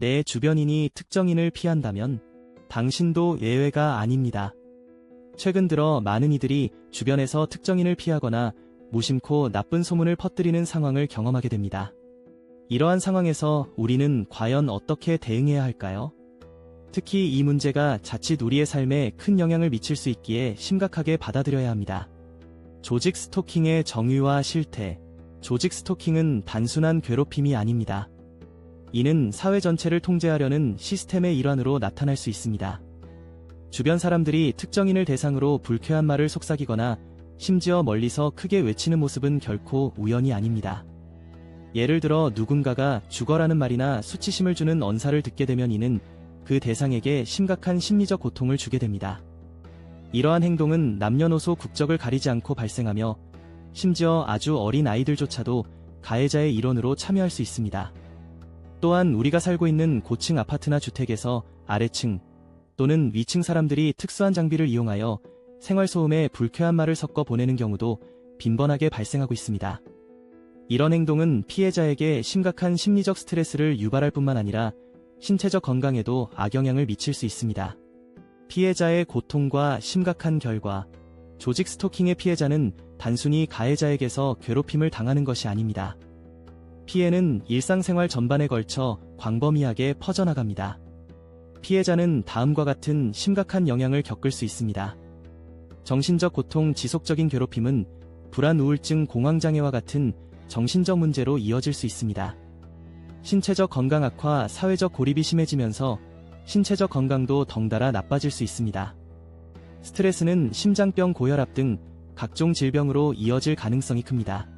내 주변인이 특정인을 피한다면 당신도 예외가 아닙니다. 최근 들어 많은 이들이 주변에서 특정인을 피하거나 무심코 나쁜 소문을 퍼뜨리는 상황을 경험하게 됩니다. 이러한 상황에서 우리는 과연 어떻게 대응해야 할까요? 특히 이 문제가 자칫 우리의 삶에 큰 영향을 미칠 수 있기에 심각하게 받아들여야 합니다. 조직 스토킹의 정의와 실태. 조직 스토킹은 단순한 괴롭힘이 아닙니다. 이는 사회 전체를 통제하려는 시스템의 일환으로 나타날 수 있습니다. 주변 사람들이 특정인을 대상으로 불쾌한 말을 속삭이거나 심지어 멀리서 크게 외치는 모습은 결코 우연이 아닙니다. 예를 들어 누군가가 죽어라는 말이나 수치심을 주는 언사를 듣게 되면 이는 그 대상에게 심각한 심리적 고통을 주게 됩니다. 이러한 행동은 남녀노소 국적을 가리지 않고 발생하며 심지어 아주 어린 아이들조차도 가해자의 일원으로 참여할 수 있습니다. 또한 우리가 살고 있는 고층 아파트나 주택에서 아래층 또는 위층 사람들이 특수한 장비를 이용하여 생활소음에 불쾌한 말을 섞어 보내는 경우도 빈번하게 발생하고 있습니다. 이런 행동은 피해자에게 심각한 심리적 스트레스를 유발할 뿐만 아니라 신체적 건강에도 악영향을 미칠 수 있습니다. 피해자의 고통과 심각한 결과, 조직 스토킹의 피해자는 단순히 가해자에게서 괴롭힘을 당하는 것이 아닙니다. 피해는 일상생활 전반에 걸쳐 광범위하게 퍼져나갑니다. 피해자는 다음과 같은 심각한 영향을 겪을 수 있습니다. 정신적 고통, 지속적인 괴롭힘은 불안, 우울증, 공황장애와 같은 정신적 문제로 이어질 수 있습니다. 신체적 건강 악화, 사회적 고립이 심해지면서 신체적 건강도 덩달아 나빠질 수 있습니다. 스트레스는 심장병, 고혈압 등 각종 질병으로 이어질 가능성이 큽니다.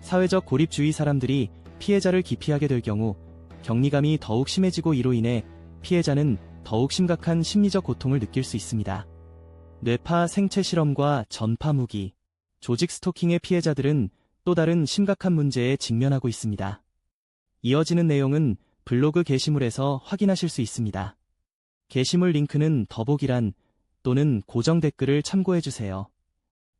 사회적 고립주의 사람들이 피해자를 기피하게 될 경우 격리감이 더욱 심해지고 이로 인해 피해자는 더욱 심각한 심리적 고통을 느낄 수 있습니다. 뇌파 생체 실험과 전파 무기, 조직 스토킹의 피해자들은 또 다른 심각한 문제에 직면하고 있습니다. 이어지는 내용은 블로그 게시물에서 확인하실 수 있습니다. 게시물 링크는 더보기란 또는 고정 댓글을 참고해주세요.